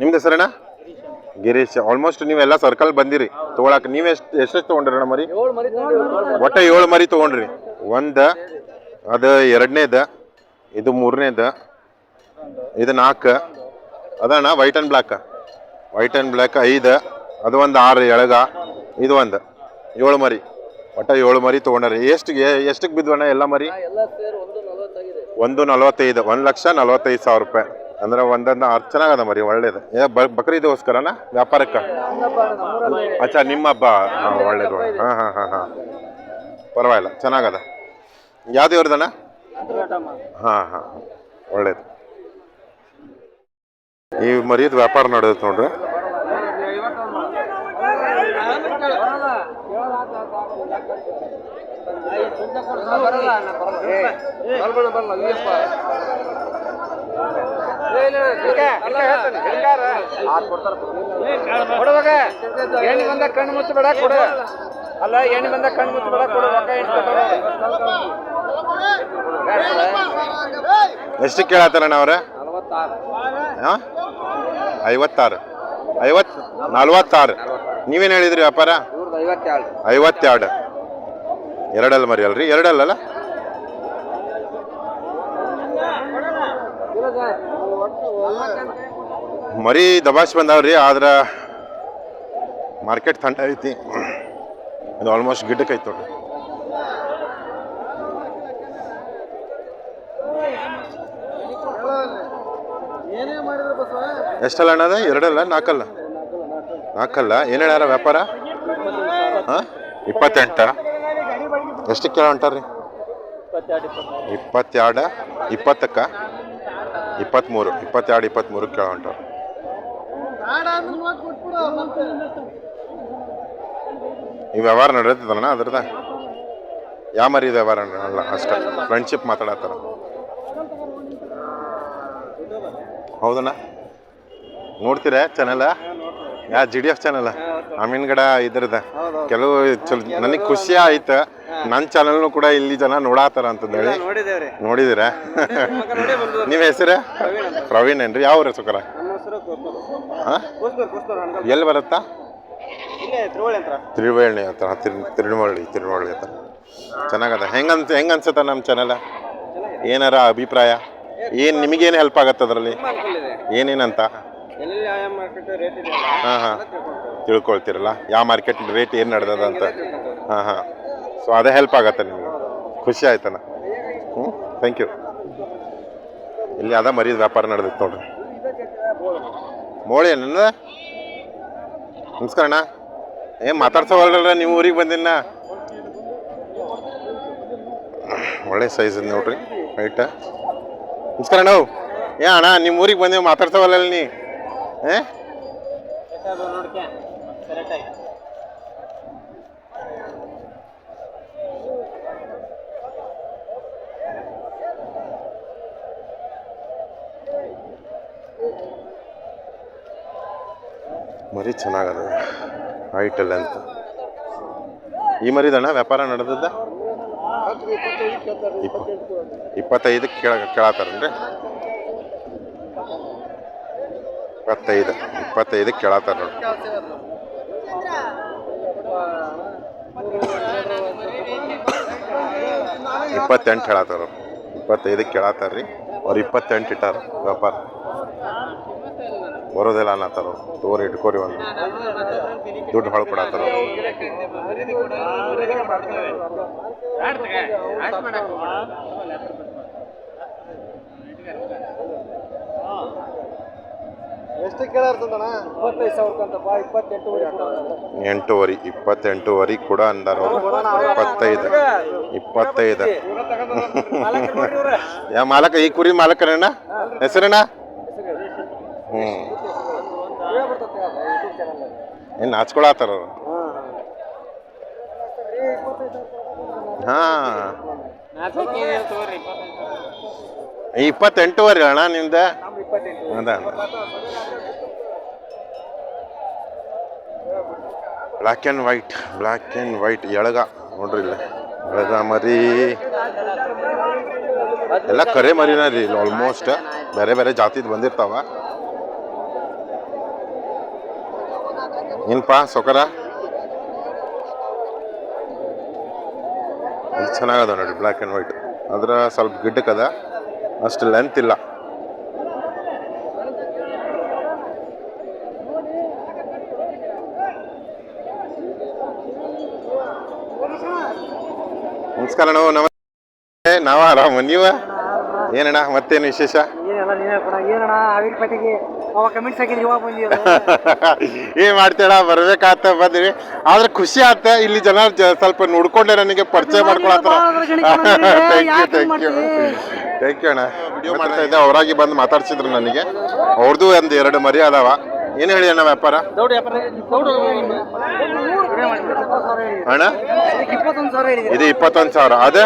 [SPEAKER 3] ನಿಮ್ದು ಹೆಸರಣ್ಣ ಗಿರೀಶ್. ಆಲ್ಮೋಸ್ಟ್ ನೀವೆಲ್ಲ ಸರ್ಕಲ್ ಬಂದಿರಿ. ತೊಗೊಳಕ್ಕೆ ನೀವು ಎಷ್ಟು, ಎಷ್ಟೆಷ್ಟು ತೊಗೊಂಡ್ರಣ್ಣ ಮರಿ? ಒಟ್ಟು ಏಳು ಮರಿ ತೊಗೊಂಡ್ರಿ. ಒಂದು, ಅದು ಎರಡನೇದ, ಇದು ಮೂರನೇದು, ಇದು ನಾಲ್ಕು. ಅದಣ್ಣ white and black white and black ಐದು, ಅದು ಒಂದು ಆರು ಎಳಗ. ಇದು ಒಂದು. ಏಳು ಮರಿ. ಒಟ್ಟ ಏಳು ಮರಿ ತೊಗೊಂಡಾರಿ. ಎಷ್ಟಿಗೆ ಎಷ್ಟಕ್ಕೆ ಬಿದ್ವಣ್ಣ ಎಲ್ಲ ಮರಿ? ಒಂದು ನಲವತ್ತೈದು. ಒಂದು ಲಕ್ಷ ನಲವತ್ತೈದು ಸಾವಿರ ರೂಪಾಯಿ. ಅಂದ್ರೆ ಒಂದೊಂದು ಅರ್ಥ ಚೆನ್ನಾಗದ ಮರಿ ಒಳ್ಳೇದು. ಏ ಬಕ್ರೀದೋಸ್ಕರನ ವ್ಯಾಪಾರಕ್ಕೆ? ಅಚ್ಚಾ ನಿಮ್ಮ ಹಬ್ಬ. ಹಾಂ ಒಳ್ಳೇದು ಹಾಂ ಹಾಂ ಹಾಂ ಹಾಂ. ಪರವಾಗಿಲ್ಲ ಚೆನ್ನಾಗದ. ಯಾವ್ದು ಇವ್ರದಣ್ಣ ಹಾಂ ಹಾಂ ಒಳ್ಳೇದು. ಈ ಮರಿಯದ ವ್ಯಾಪಾರ ನಡೆಯುತ್ತೆ ನೋಡ್ರಿ.
[SPEAKER 5] ಕೊಡುವಾಗ ಎಣ್ಣೆ ಬಂದ ಕಣ್ಣು ಮುಚ್ಚಬೇಡ ಕೊಡು ಅಲ್ಲ ಎಣ್ಣೆ ಬಂದ ಕಣ್ಣು ಮುಚ್ಚಬೇಡ ಕೊಡು ರೊಕ್ಕ
[SPEAKER 3] ಎಷ್ಟು ಕೇಳತ್ತಾರಣ್ಣ ಅವ್ರೆ? ಐವತ್ತಾರು. ಐವತ್ತು ನಲ್ವತ್ತಾರು. ನೀವೇನು ಹೇಳಿದ್ರಿ ವ್ಯಾಪಾರ? ಐವತ್ತೆರಡು. ಎರಡಲ್ಲ ಮರಿ ಅಲ್ರಿ ಎರಡಲ್ಲಲ್ಲ? ಮರಿ ದಬಾಸ್ ಬಂದಾವ್ರಿ, ಆದ್ರೆ ಮಾರ್ಕೆಟ್ ತಂಡ ಐತಿ. ಇದು ಆಲ್ಮೋಸ್ಟ್ ಗಿಡ್ಡಕ್ಕೆ ಐತಿ ನೋಡ್ರಿ. ಎಷ್ಟಲ್ಲ ಅಣ್ಣ ಅದ? ಎರಡಲ್ಲ, ನಾಲ್ಕಲ್ಲ? ನಾಲ್ಕಲ್ಲ. ಏನು ಹೇಳಾರ ವ್ಯಾಪಾರ? ಹಾಂ? ಇಪ್ಪತ್ತೆಂಟ. ಎಷ್ಟು ಕೇಳ ರೀ ಇಪ್ಪತ್ತೆರಡು, ಇಪ್ಪತ್ತಕ್ಕ? ಇಪ್ಪತ್ತ್ಮೂರು ಇಪ್ಪತ್ತೆರಡು ಇಪ್ಪತ್ತ್ಮೂರು ಕೇಳ ಈ ವ್ಯವಹಾರ ನಡೆಯುತ್ತದಣ್ಣ ಅದ್ರದ ಯಾವ ಮರಿ ವ್ಯವಹಾರ ಅಲ್ಲ, ಅಷ್ಟೇ. ಫ್ರೆಂಡ್ಶಿಪ್ ಮಾತಾಡತ್ತಾರ. ಹೌದಣ್ಣ. ನೋಡ್ತೀರಾ ಚಾನಲ್ ಯಾ G D F channel Amingad ಇದ್ರದ. ಕೆಲವು ಚಲೋ ನನಗೆ ಖುಷಿ ಆಯ್ತು. ನನ್ನ ಚಾನಲ್ನು ಕೂಡ ಇಲ್ಲಿ ಜನ ನೋಡಾತಾರ
[SPEAKER 5] ಅಂತಂದೇಳಿ.
[SPEAKER 3] ನೋಡಿದಿರ? ನಿಮ್ಮ ಹೆಸರು? ಪ್ರವೀಣ್ ಏನ್ರಿ? ಯಾವ ಊರ ಸುಕರ ಎಲ್ಲಿ ಬರುತ್ತಾ? ತಿರುವಳ್ಳಿ ಹತ್ರ. ತಿರುಮಳ್ಳಿ ತಿರುವಳ್ಳಿ ತಿರುವಳ್ಳಿ ಹತ್ರ. ಚೆನ್ನಾಗದ. ಹೆಂಗೆ ಅನ್ಸ ಹೆಂಗೆ ಅನ್ಸುತ್ತೆ ನಮ್ಮ ಚಾನಲ್ ಏನಾರ ಅಭಿಪ್ರಾಯ? ಏನು ನಿಮಗೇನು ಹೆಲ್ಪ್ ಆಗತ್ತೆ ಅದರಲ್ಲಿ? ಏನೇನಂತ?
[SPEAKER 5] ಎಲ್ಲೆಲ್ಲಿ ಯಾವ ಮಾರ್ಕೆಟ್ ರೇಟ್ ಇದೆ
[SPEAKER 3] ಹಾಂ ಹಾಂ. ತಿಳ್ಕೊಳ್ತೀರಲ್ಲ. ಯಾವ ಮಾರ್ಕೆಟ್ ರೇಟ್ ಏನು ನಡೆದದ ಅಂತ. ಹಾಂ ಹಾಂ. ಸೊ ಅದೇ ಹೆಲ್ಪ್ ಆಗತ್ತೆ ನಿಮಗೆ. ಖುಷಿ ಆಯ್ತಣ್ಣ ಹ್ಞೂ ಥ್ಯಾಂಕ್ ಯು ಇಲ್ಲಿ ಅದ ಮರಿದ ವ್ಯಾಪಾರ ನಡೆದಿತ್ತು ನೋಡ್ರಿ. ಮೋಳಿ ನನ್ನ ನಮಸ್ಕಾರ ಅಣ್ಣ. ಏನು ಮಾತಾಡ್ಸೋವಲ್ರಲ್ಲ ನೀವು ಊರಿಗೆ ಬಂದಿನ ಒಳ್ಳೆ ಸೈಜ್ ನೋಡ್ರಿ ರೈಟ ನಮಸ್ಕಾರ ಅಣ್ಣ. ಏ ಅಣ್ಣ ನಿಮ್ಮ ಊರಿಗೆ ಬಂದೇವು ಮಾತಾಡ್ತಾವಲ್ಲ ನೀ? ಏ ಮರಿ ಚೆನ್ನಾಗದ. ಹೈಟಲ್ಲಿ ಅಂತ. ಈ ಮರಿದಣ್ಣ ವ್ಯಾಪಾರ ನಡೆದದ್ದ? ಇಪ್ಪತ್ತೈದಕ್ಕೆ ಇಪ್ಪತ್ತೈದು ಕೇಳ ಕೇಳತ್ತಾರನ್ರಿ ಇಪ್ಪತ್ತೈದು ಇಪ್ಪತ್ತೈದು ಕೇಳತ್ತಾರ ನೋಡಿ. ಇಪ್ಪತ್ತೆಂಟು ಹೇಳತ್ತಾರ ಇಪ್ಪತ್ತೈದು ಕೇಳತ್ತಾರ ರೀ. ಅವ್ರು ಇಪ್ಪತ್ತೆಂಟು ಇಟ್ಟಾರ ವ್ಯಾಪಾರ. ಬರೋದಿಲ್ಲ ಅನ್ನತ್ತಾರ ತೋರಿ ಇಟ್ಕೋರಿ ಒಂದು. ದುಡ್ಡು ಹೊಳ್
[SPEAKER 5] ಎಷ್ಟು ಕೇಳಾರ್ತದಣ್ಣ ಇಪ್ಪತ್ತೈದು ಸಾವಿರಕ್ಕಂತಪ್ಪ ಇಪ್ಪತ್ತೆಂಟು
[SPEAKER 3] ಎಂಟೂವರೆ ಇಪ್ಪತ್ತೆಂಟೂವರೆ ಕೂಡ ಅಂದಾರ ಅವ್ರು. ಇಪ್ಪತ್ತೈದು. ಇಪ್ಪತ್ತೈದು. ಯಾ ಮಾಲಕ ಈ ಕುರಿ ಮಾಲಕರಣ್ಣ ಹೆಸರಣ್ಣ ಹ್ಞೂ ಏನು ನಾಚ್ಕೊಳತ್ತಾರ ಅವರು? ಹಾಂ ಇಪ್ಪತ್ತೆಂಟುವರೆ ಅಣ್ಣ ನಿಮ್ದು? ಅದ black and white black and white ಎಳಗ. ನೋಡ್ರಿ ಇಲ್ಲ. ಎಳಗ ಮರಿ. ಎಲ್ಲ ಕರೆ ಮರಿನ ರೀ ಇಲ್ಲಿ ಆಲ್ಮೋಸ್ಟ್ ಬೇರೆ ಬೇರೆ ಜಾತಿದ್ ಬಂದಿರ್ತಾವ. ಏನಪ್ಪ ಸೊಕರ? ಚೆನ್ನಾಗದ ನೋಡಿ ಬ್ಲ್ಯಾಕ್ ಆ್ಯಂಡ್ ವೈಟ್ ಅದ್ರ ಸ್ವಲ್ಪ ಗಿಡ್ಡಕ್ಕದ. ಅಷ್ಟು ಲೆಂತ್ ಇಲ್ಲ. ನಮಸ್ಕಾರ ನಾವು ನಮಸ್ತೆ. ನಾವ ಆರಾಮ ನೀವ? ಏನಣ್ಣ ಮತ್ತೇನು ವಿಶೇಷ?
[SPEAKER 5] ಏನೆಲ್ಲ ನೀನೇ ಕೊಡ ಏನಣ್ಣ ಹಾವೇರಿ ಪೇಟೆಗೆ ಅವ ಕಮೆಂಟ್ಸ್ ಹಾಕಿದ್ರೆ ಇವಾಗ ಬಂದಿರೋ
[SPEAKER 3] ಏನ್ ಮಾಡ್ತೇಣ ಬರ್ಬೇಕಾತ ಬಂದ್ವಿ. ಆದ್ರೆ ಖುಷಿ ಆತ ಇಲ್ಲಿ ಜನ ಸ್ವಲ್ಪ ನೋಡ್ಕೊಂಡೆ ನನಗೆ ಪರಿಚಯ ಮಾಡ್ಕೊಳತ್ತಾರ ಥ್ಯಾಂಕ್ ಯು ಅಣ್ಣ. ವಿಡಿಯೋ ಮಾಡ್ತಾ ಇದ್ದೆ ಅವರಾಗಿ ಬಂದು ಮಾತಾಡ್ಸಿದ್ರು ನನಗೆ. ಅವ್ರದ್ದು ಒಂದು ಎರಡು ಮರಿ ಅದಾವ ಏನ್ ಹೇಳಿ ಅಣ್ಣ ವ್ಯಾಪಾರ. ಅಣ್ಣ? ಇದು ಇಪ್ಪತ್ತೊಂದು ಸಾವಿರ. ಅದೇ?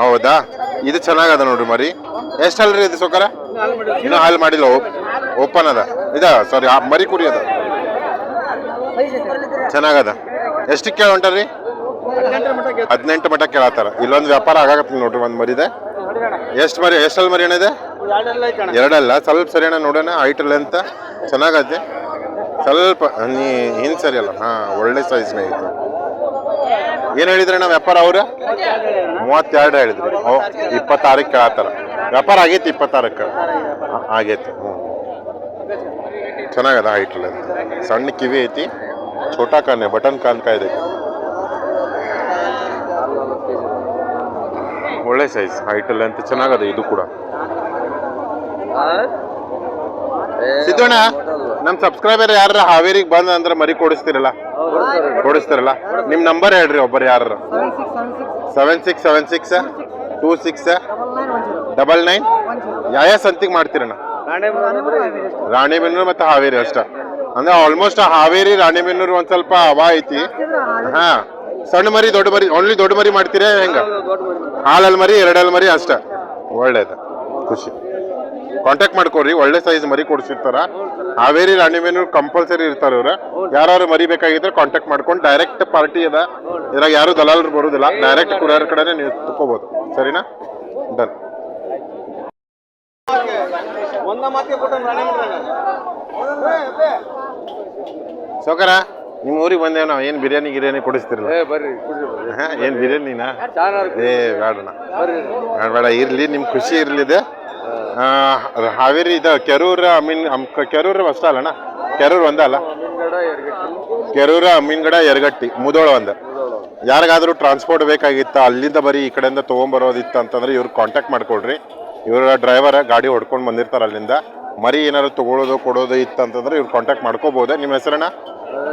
[SPEAKER 3] ಹೌದಾ? ಇದು ಚೆನ್ನಾಗದ ನೋಡ್ರಿ ಮರಿ. ಎಷ್ಟಲ್ರಿ ಇದು ಸೊಕರ ಇನ್ನೂ ಹಾಲು ಮಾಡಿಲ್ಲ ಓಪನ್ ಅದ. ಇದ ಸಾರಿ ಮರಿ ಕುರಿ ಅದ. ಚೆನ್ನಾಗದ. ಎಷ್ಟಕ್ಕೆ ಕೇಳ ಹೊಂಟಾರ್ರಿ ಹದಿನೆಂಟು ಮಟ್ಟ ಕೇಳತ್ತಾರ. ಇಲ್ಲೊಂದು ವ್ಯಾಪಾರ ಆಗಾಕತ್ತ ನೋಡ್ರಿ ಒಂದು ಮರಿದೆ. ಎಷ್ಟು ಮರಿ ಎಷ್ಟಲ್ಲಿ ಮರಿ ಏನಿದೆ ಎರಡಲ್ಲ ಸ್ವಲ್ಪ ಸರಿ ಅಣ್ಣ ನೋಡೋಣ ಹೈಟ್ ಅಂತ ಚೆನ್ನಾಗತ್ತೆ ಸ್ವಲ್ಪ, ನೀ ಹಿಂದ್ ಸರಿ ಅಲ್ಲ ಹಾ, ಒಳ್ಳೆ ಸೈಜ್ನ ಐತೆ ಏನ್ ಹೇಳಿದ್ರಣ್ಣ ವ್ಯಾಪಾರ ಅವ್ರ? ಮೂವತ್ತೆರಡು ಹೇಳಿದ್ರು. ಓ, ಇಪ್ಪತ್ತಾರಕ್ಕೆ ಕೇಳತ್ತಾರ. ವ್ಯಾಪಾರ ಆಗೈತಿ ಇಪ್ಪತ್ತಾರಕ್ಕೆ. ಆಗೈತಿ. ಹ್ಞೂ ಚೆನ್ನಾಗದ ಹೈಟ್ ಅಂತ ಸಣ್ಣ ಕಿವಿ ಐತಿ, ಛೋಟಾ ಕಾನೆ ಬಟನ್ ಕಾನ್ ಕಾಯ್ದೆ. ಒಳ್ಳೆ ಸೈಜ್ ಹೈಟ್ ಅಂತ ಚೆನ್ನಾಗದ, ಇದು ಕೂಡ. ಸಿದ್ದಣ್ಣ, ನಮ್ ಸಬ್ಸ್ಕ್ರೈಬರ್ ಯಾರ ಹಾವೇರಿಗೆ ಬಂದ ಅಂದ್ರೆ ಮರಿ ಕೊಡಿಸ್ತಿರಲ್ಲ? ಕೊಡಿಸ್ತಿರಲ್ಲ? ನಿಮ್ ನಂಬರ್ ಹೇಳ್ರಿ ಒಬ್ಬರು ಯಾರು seven six seven six two six double nine ಯಾವ ಸಂತಿಗೆ ಮಾಡ್ತೀರಣ್ಣ? ರಾಣಿಬೆನ್ನೂರು ಮತ್ತೆ ಹಾವೇರಿ ಅಷ್ಟ. ಅಂದ್ರೆ ಆಲ್ಮೋಸ್ಟ್ ಹಾವೇರಿ, ರಾಣಿಬೆನ್ನೂರು ಒಂದ್ ಸ್ವಲ್ಪ ಹವಾ ಐತಿ. ಹಾ. ಸಣ್ಣ ಮರಿ, ದೊಡ್ಡ ಮರಿ ಓನ್ಲಿ ದೊಡ್ಡ ಮರಿ ಮಾಡ್ತೀರಾ ಹೆಂಗ? ಹಾಲಲ್ಲಿ ಮರಿ ಎರಡಲ್ಲಿ ಮರಿ ಅಷ್ಟ. ಒಳ್ಳೇದು. ಖುಷಿ. ಕಾಂಟ್ಯಾಕ್ಟ್ ಮಾಡ್ಕೊಡ್ರಿ ಒಳ್ಳೆ ಸೈಜ್ ಮರಿ ಕೊಡಿಸಿರ್ತಾರ. ಹಾವೇರಿ ರಾಣಿಬೆನ್ನೂರು ಕಂಪಲ್ಸರಿ ಇರ್ತಾರ ಇವ್ರ. ಯಾರು ಮರಿ ಬೇಕಾಗಿದ್ರೆ ಕಾಂಟ್ಯಾಕ್ಟ್ ಮಾಡ್ಕೊಂಡು ಡೈರೆಕ್ಟ್ ಪಾರ್ಟಿ ಅದ. ಇದ್ರಾಗ ಯಾರು ದಲಾಲರು ಬರುದಿಲ್ಲ. ಡೈರೆಕ್ಟ್ ಕುರಿಯರ್ ಕಡೆನೆ ನೀವು ತಗೋಬಹುದು ಸರಿನಾ? ಡನ್ ಸೌಕರ ನಿಮ್ಮ ಊರಿಗೆ ಬಂದೇವ್ ನಾವು. ಏನು ಬಿರಿಯಾನಿ ಗಿರಿಯಾನಿ ಕೊಡಿಸ್ತಿರಲ್ಲ ಏನ್ ಬಿರಿಯಾನಿನಾ? ಏ ಬೇಡಣ ಬೇಡ ಇರ್ಲಿ ನಿಮ್ ಖುಷಿ ಇರ್ಲಿದೆ. ಹಾವೇರಿ ಇದು ಕೆರೂರ ಮೀನ್ ಕೆರೂರ ಅಷ್ಟ ಅಲ್ಲಣ್ಣ ಕೆರೂರ್ ಒಂದ ಅಲ್ಲ ಕೆರೂರ ಅಮೀನ್ಗಡ ಯರಗಟ್ಟಿ ಮುದೋಳ ಒಂದ. ಯಾರಿಗಾದ್ರೂ ಟ್ರಾನ್ಸ್ಪೋರ್ಟ್ ಬೇಕಾಗಿತ್ತ ಅಲ್ಲಿಂದ ಬರೀ ಈ ಕಡೆಯಿಂದ ತೊಗೊಂಬರೋದಿತ್ತು ಅಂತಂದ್ರೆ ಇವ್ರು ಕಾಂಟ್ಯಾಕ್ಟ್ ಮಾಡ್ಕೊಳ್ರಿ ಇವರ ಡ್ರೈವರ್ ಗಾಡಿ ಹೊಡ್ಕೊಂಡು ಬಂದಿರ್ತಾರ ಅಲ್ಲಿಂದ. ಮರಿ ಏನಾದ್ರು ತಗೊಳ್ಳೋದು ಕೊಡೋದು ಇತ್ತಂತಂದ್ರೆ ಇವ್ರು ಕಾಂಟ್ಯಾಕ್ಟ್ ಮಾಡ್ಕೋಬಹುದು ನಿಮ್ಮ ಹೆಸರಣ್ಣ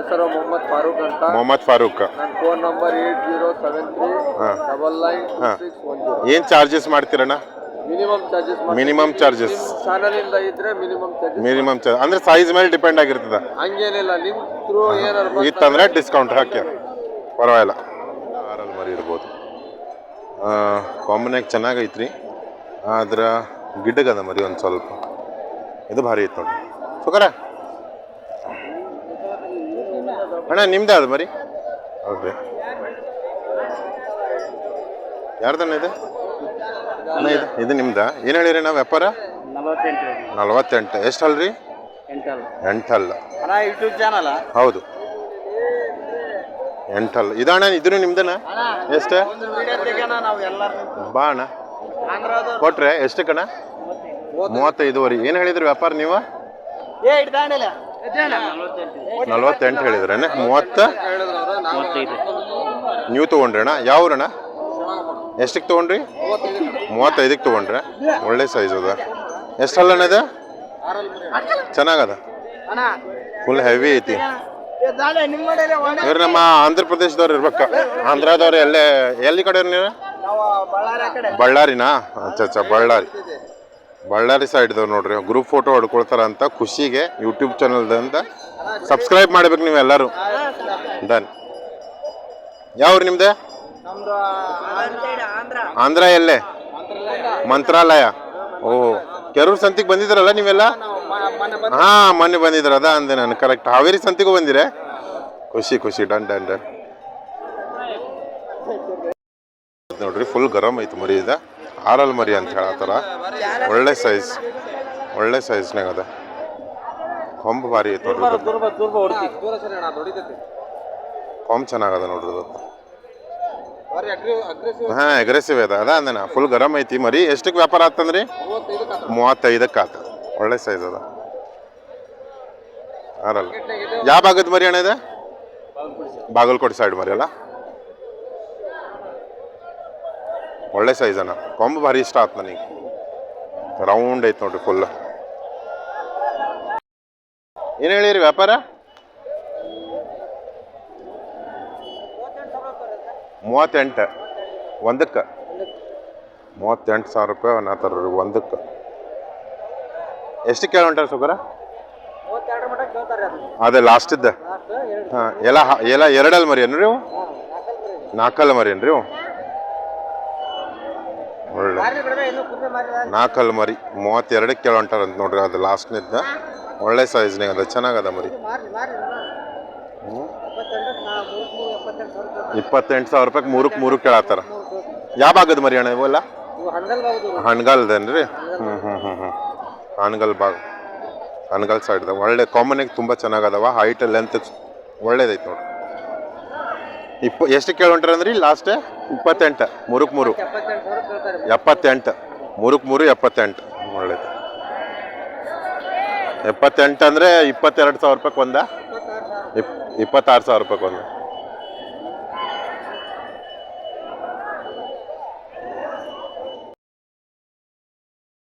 [SPEAKER 7] ಸರ್ ಮೊಹಮ್ಮದ್ ಫಾರೂಕ್ ಅಂತ.
[SPEAKER 3] ಮೊಹಮ್ಮದ್ ಫಾರೂಕ್.
[SPEAKER 7] ನನ್ನ phone number eight zero seven three double nine six one
[SPEAKER 3] ಏನ್ charges ಮಾಡ್ತೀರಣ್ಣ?
[SPEAKER 7] Minimum charges
[SPEAKER 3] minimum charges
[SPEAKER 7] channel ಇಂದ ಇದ್ರೆ ಮಿನಿಮಮ್ ಚಾರ್ಜಸ್
[SPEAKER 3] ಮಿನಿಮಮ್ ಚಾರ್ಜ್ ಅಂದ್ರೆ ಸೈಜ್ ಮೇಲೆ ಡಿಪೆಂಡ್ ಆಗಿರ್ತದೆ.
[SPEAKER 7] ಹಂಗೇನಿಲ್ಲ ನಿಮ್ ಥ್ರೂ ಏನಾರು
[SPEAKER 3] ಇತ್ತಂದ್ರೆ ಡಿಸ್ಕೌಂಟ್ ಹಾಕಿ. ಪರವಾಗಿಲ್ಲ. ಆರಲ್ಲಿ ಮರಿ ಇರ್ಬೋದು ಕಾಂಬಿನಾಗ ಚೆನ್ನಾಗೈತ್ರಿ. ಆದ್ರೆ ಗಿಡ್ಡಗದ ಮರಿ ಒಂದು ಸ್ವಲ್ಪ. ಇದು ಭಾರಿ ಐತೆ ನೋಡಿ ಸುಕರ? ಅಣ್ಣ ನಿಮ್ದೇ ಅದು ಮರಿ? ಹೌದ್ರಿ ಯಾರ್ದಣ್ಣ ಇದು? ಅಣ್ಣ ಇದು ಇದು ನಿಮ್ದ? ಏನು ಹೇಳಿರಿ ನಾವು ವ್ಯಾಪಾರ?
[SPEAKER 5] ನಲವತ್ತೆಂಟು
[SPEAKER 3] ನಲ್ವತ್ತೆಂಟು. ಎಷ್ಟು ಅಲ್ರಿ?
[SPEAKER 5] ಎಂಟಲ್
[SPEAKER 3] ಎಂಟಲ್ಲ.
[SPEAKER 5] ಅಣ್ಣ ಯೂಟ್ಯೂಬ್ ಚಾನಲ್
[SPEAKER 3] ಹೌದು. ಎಂಟಲ್ ಇದಣ್ಣ ಇದ್ರು ನಿಮ್ದನ? ಎಷ್ಟು? ಬಾ ಅಣ್ಣ. ಕೊಟ್ರೆ ಎಷ್ಟು ಕಣ ಮೂವತ್ತೈದುವರೆ. ಏನು ಹೇಳಿದ್ರಿ ವ್ಯಾಪಾರ ನೀವು? ನಲ್ವತ್ತೆಂಟು ಹೇಳಿದ್ರಣ್ಣ ಮೂವತ್ತ? ನೀವು ತೊಗೊಂಡ್ರಣ್ಣ ಯಾವ್ರಣ್ಣ? ಎಷ್ಟಕ್ಕೆ ತೊಗೊಂಡ್ರಿ? ಮೂವತ್ತೈದಕ್ಕೆ ತೊಗೊಂಡ್ರೆ ಒಳ್ಳೆ ಸೈಜ್ ಅದ. ಎಷ್ಟಲ್ಲ ಇದು? ಚೆನ್ನಾಗದ? ಫುಲ್ ಹೆವಿ ಐತಿ. ಇವ್ರು ನಮ್ಮ ಆಂಧ್ರ ಪ್ರದೇಶದವ್ರು ಇರ್ಬೇಕ. ಆಂಧ್ರದವ್ರು ಎಲ್ಲೇ ಎಲ್ಲಿ ಕಡೆ ನೀವು? ಬಳ್ಳಾರಿನಾ? ಅಚ್ಚ ಅಚ್ಚ ಬಳ್ಳಾರಿ. ಬಳ್ಳಾರಿ ಸೈಡ್ದವ್ರು ನೋಡ್ರಿ. ಗ್ರೂಪ್ ಫೋಟೋ ಹೊಡ್ಕೊಳ್ತಾರ ಅಂತ ಖುಷಿಗೆ ಯೂಟ್ಯೂಬ್ ಚಾನಲ್ದಿಂದ ಸಬ್ಸ್ಕ್ರೈಬ್ ಮಾಡ್ಬೇಕು ನೀವು ಎಲ್ಲರೂ. ಡನ್ ಯಾವ್ರು ನಿಮ್ದು? ಆಂಧ್ರ ಎಲ್ಲೇ? ಮಂತ್ರಾಲಯ. ಓ ಕೆರೂರು ಸಂತಿಗೆ ಬಂದಿದ್ರಲ್ಲ ನೀವೆಲ್ಲ? ಹಾ ಮೊನ್ನೆ ಬಂದಿದ್ರ ಅದ ಅಂದೆ ನಾನು ಕರೆಕ್ಟ್ ಹಾವೇರಿ ಸಂತಿಗೂ ಬಂದಿರೆ? ಖುಷಿ ಖುಷಿ ಡನ್ ಡನ್ ಡನ್. ನೋಡ್ರಿ ಫುಲ್ ಗರಂ ಐತಿ ಮರಿ ಇದೆ. ಆರಲ್ ಮರಿ ಅಂತ ಹೇಳತ್ತಾರ. ಒಳ್ಳೆ ಸೈಜ್ ಒಳ್ಳೆ ಸೈಜ್ನಾಗ ಅದ. ಕೊಂಬ ಭಾರಿ ಐತೆ ನೋಡ್ರಿ. ಕೊಂಬ್ ಚೆನ್ನಾಗದ ನೋಡ್ರಿ ಹಾಂ ಅಗ್ರೆಸಿವ್ ಅದ. ಅದ ಅಂದನ. ಫುಲ್ ಗರಂ ಐತಿ ಮರಿ. ಎಷ್ಟಕ್ಕೆ ವ್ಯಾಪಾರ ಆತಂದ್ರಿ
[SPEAKER 7] ಮೂವತ್ತೈದು
[SPEAKER 3] ಮೂವತ್ತೈದಕ್ಕೆ ಆತ ಒಳ್ಳೆ ಸೈಜ್ ಅದ. ಅರಲ್ಲ ಯಾವ ಭಾಗದ ಮರಿ ಅಣ್ಣ ಇದೆ? ಬಾಗಲಕೋಟೆ ಸೈಡ್ ಮರಿ ಅಲ್ಲ? ಒಳ್ಳೆ ಸೈಜ್ ಅಣ್ಣ. ಕೊಂಬು ಭಾರಿ ಇಷ್ಟ ಆತ್ ನನಗೆ. ರೌಂಡ್ ಐತೆ ನೋಡ್ರಿ ಫುಲ್ ಏನು ಹೇಳಿರಿ ವ್ಯಾಪಾರ? ಮೂವತ್ತೆಂಟು, ಒಂದಕ್ಕೆ. ಮೂವತ್ತೆಂಟು ಸಾವಿರ ರೂಪಾಯಿ ಅನ್ನತ್ತಾರ ರೀ, ಒಂದಕ್ಕೆ. ಎಷ್ಟು ಕೇಳಿ ಹೊಂಟಾರ ಸುಗರ
[SPEAKER 5] ಅದೇ ಲಾಸ್ಟ್ ಇದ್ದ
[SPEAKER 3] ಹಾಂ ಎಲ್ಲ ಎಲ್ಲ ಎರಡಲ್ಲಿ ಮರಿ ಏನ್ರಿ ಇವು ನಾಲ್ಕಲ್ಲಿ ಮರಿ ಏನ್ರಿ ಇವು ಒಳ್ಳೆ. ನಾಲ್ಕಲ್ಲಿ ಮರಿ, ಮೂವತ್ತೆರಡಕ್ಕೆ ಅಂತ ನೋಡ್ರಿ, ಅದು ಲಾಸ್ಟ್ನಿದ್ದ. ಒಳ್ಳೆ ಸೈಜ್ನಾಗ ಅದ ಚೆನ್ನಾಗದ ಮರಿ.
[SPEAKER 5] ಮಾರಿ ರೂಪಾಯಿ
[SPEAKER 3] ಇಪ್ಪತ್ತೆಂಟು ಸಾವಿರ ರೂಪಾಯಿಗೆ ಮೂರಕ್ಕೆ ಮೂರು ಕೇಳತ್ತಾರ. ಯಾವ ಭಾಗದ ಮರಿ ಅಣ್ಣ ಇವೆಲ್ಲ
[SPEAKER 5] ಇವು
[SPEAKER 3] ರೀ? ಹ್ಞೂ ಹ್ಞೂ ಹ್ಞೂ ಹ್ಞೂ ಹಣ್ಗಲ್ ಭಾಗ. ಹಣ್ಗಲ್ ಸೈಡ್ದ ಒಳ್ಳೆ ಕಾಮನಾಗಿ ತುಂಬ ಚೆನ್ನಾಗದವ. ಹೈಟ್ ಲೆಂತ್ ಒಳ್ಳೇದೈತೆ ನೋಡಿ ಇಪ್ಪ, ಎಷ್ಟು ಕೇಳೊಂಟ್ರಿ ಅಂದ್ರಿ ಲಾಸ್ಟ್ ಇಪ್ಪತ್ತೆಂಟು. ಮೂರಕ್ಕೆ ಮೂರು.
[SPEAKER 5] ಎಪ್ಪತ್ತೆಂಟು.
[SPEAKER 3] ಮೂರಕ್ಕೆ ಮೂರು, ಎಪ್ಪತ್ತೆಂಟು. ಒಳ್ಳೇದು. ಎಪ್ಪತ್ತೆಂಟು ಅಂದರೆ ಇಪ್ಪತ್ತೆರಡು ಸಾವಿರ ರೂಪಾಯಿಗೆ ಒಂದ. ಇಪ್ ಇಪ್ಪತ್ತಾರು ಸಾವಿರ ರೂಪಾಯಿ ಒಂದು